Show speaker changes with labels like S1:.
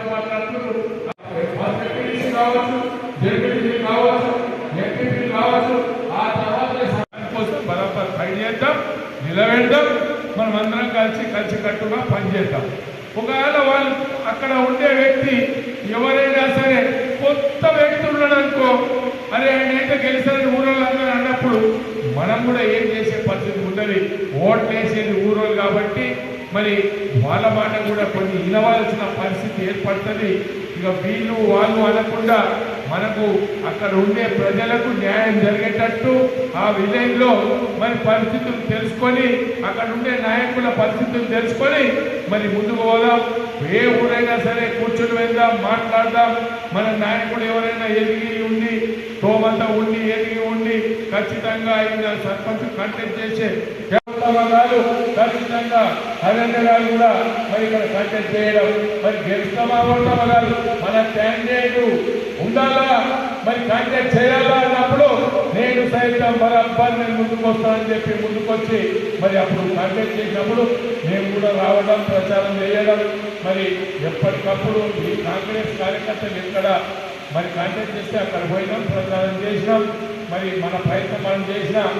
S1: Party మాట్లాడుతున్నారు MPTC కావచ్చు ZPTC కావచ్చు ఎంపీపీ కావచ్చు ఆ తర్వాత కోసం బరాబర్ ఫైట్ చేద్దాం నిలబెడదాం మనం అందరం కలిసి కలిసి కట్టుగా పనిచేద్దాం ఒకవేళ వాళ్ళు అక్కడ ఉండే వ్యక్తి ఎవరైనా సరే కొత్త వ్యక్తి ఉన్నాడు అనుకో అరే ఆయన గెలిచారని ఊరోళ్ళు అందరూ అన్నప్పుడు మనం కూడా ఏం చేసే పద్ధతి ఉన్నది ఓట్లు వేసేది ఊరోళ్ళు కాబట్టి మరి వాళ్ళ మాట కూడా కొన్ని వినవలసిన పరిస్థితి ఏర్పడుతుంది. ఇక వీళ్ళు వాళ్ళు అనకుండా మనకు అక్కడ ఉండే ప్రజలకు న్యాయం జరిగేటట్టు ఆ విలేజ్లో మరి పరిస్థితులు తెలుసుకొని అక్కడ ఉండే నాయకుల పరిస్థితులు తెలుసుకొని మరి ముందుకు పోదాం. ఏ ఊరైనా సరే కూర్చొని వెళ్దాం మాట్లాడదాం. మన నాయకుడు ఎవరైనా ఎదిగి ఉండి తోమంతా ఉండి ఎదిగి ఉండి ఖచ్చితంగా ఆయన సర్పంచ్ కంటెక్ట్ చేసే గారు ఖచ్చితంగా హరేంద్ర కూడా మరి ఇక్కడ కంటెక్ట్ చేయడం మరి గెలుస్తామా ఓటామా మన క్యాండిడేట్ ఉండాలా మరి కాంటాక్ట్ చేయాలా అన్నప్పుడు నేను సైతం బరాబర్ నేను ముందుకొస్తానని చెప్పి ముందుకొచ్చి మరి అప్పుడు కాంటాక్ట్ చేసినప్పుడు మేము కూడా రావడం ప్రచారం చేయడం మరి ఎప్పటికప్పుడు ఈ కాంగ్రెస్ కార్యకర్తలు ఎక్కడ మరి కాంటాక్ట్ చేస్తే అక్కడ పోయినాం ప్రచారం చేసినాం మరి మన ప్రయత్నం మనం చేసినాం.